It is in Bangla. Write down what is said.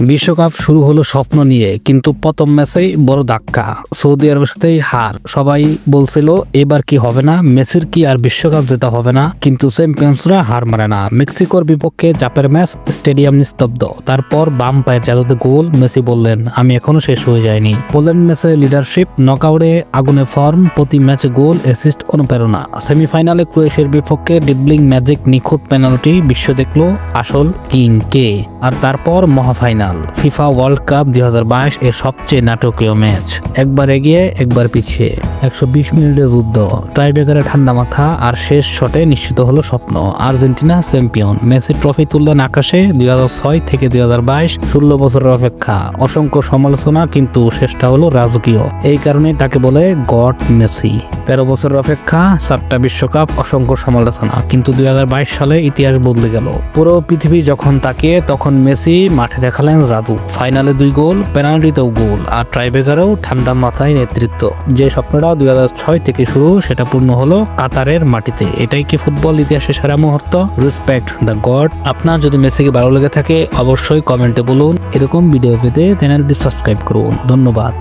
বিশ্বকাপ শুরু হলো স্বপ্ন নিয়ে, কিন্তু প্রথম ম্যাচেই বড় ধাক্কা। সৌদি আরবের সাথেই হার। সবাই বলছিল, এবার কি হবে না? মেসির কি আর বিশ্বকাপ জেতা হবে না? কিন্তু চ্যাম্পিয়ন্সরা হার মারে না। মেক্সিকোর বিপক্ষে চাপের ম্যাচ স্টেডিয়াম নিস্তব্ধ। তারপর বাম পায়ের জাদুতে গোল, মেসি বললেন, আমি এখনও শেষ হয়ে যায়নি পোল্যান্ড ম্যাচে লিডারশিপ, নকআউটে আগুনে ফর্ম, প্রতি ম্যাচে গোল, অ্যাসিস্ট, অনুপ্রেরণা। সেমিফাইনালে ক্রোয়েশিয়ার বিপক্ষে ডিবলিং ম্যাজিক নিখুঁত পেনাল্টি বিশ্ব দেখল আসল কিং কে আর তারপর মহাফাইনাল। ফিফা ওয়ার্ল্ড কাপ দুই হাজার বাইশ এর সবচেয়ে নাটকীয় ম্যাচ। একবার এগিয়ে একবার পিছিয়ে। একশো বিশ মিনিটের যুদ্ধ। ট্রাইবেকারে ঠান্ডা মাথা আর শেষ শটে নিশ্চিত হলো স্বপ্ন। Argentina champion. মেসি ট্রফি তুললেন আকাশে দুই ছয় থেকে দুই হাজার বাইশ, ষোলো বছরের অপেক্ষা। অসংখ্য সমালোচনা, কিন্তু শেষটা হলো রাজকীয়। এই কারণে তাকে বলে গড মেসি। তেরো বছরের অপেক্ষা, সাতটা বিশ্বকাপ, অসংখ্য সমালোচনা। কিন্তু দুই হাজার বাইশ সালে ইতিহাস বদলে গেল। পুরো পৃথিবী যখন তাকে তখন মেসি মাঠে দেখালেন জাদু। ফাইনালে দুই গোল, পেনাল্টিতেও গোল, আর ট্রাইবেকারেও ঠান্ডা মাথায় নেতৃত্ব। যে স্বপ্নটা দুই ছয় থেকে শুরু, সেটা পূর্ণ হলো কাতারের মাটিতে। এটাই কি ফুটবল ইতিহাসের সেরা মুহূর্ত? রেসপেক্ট দ্য গড আপনার যদি মেসিকে ভালো লেগে থাকে, অবশ্যই কমেন্টে বলুন। এরকম ভিডিও পেতে চ্যানেলটি সাবস্ক্রাইব করুন। ধন্যবাদ।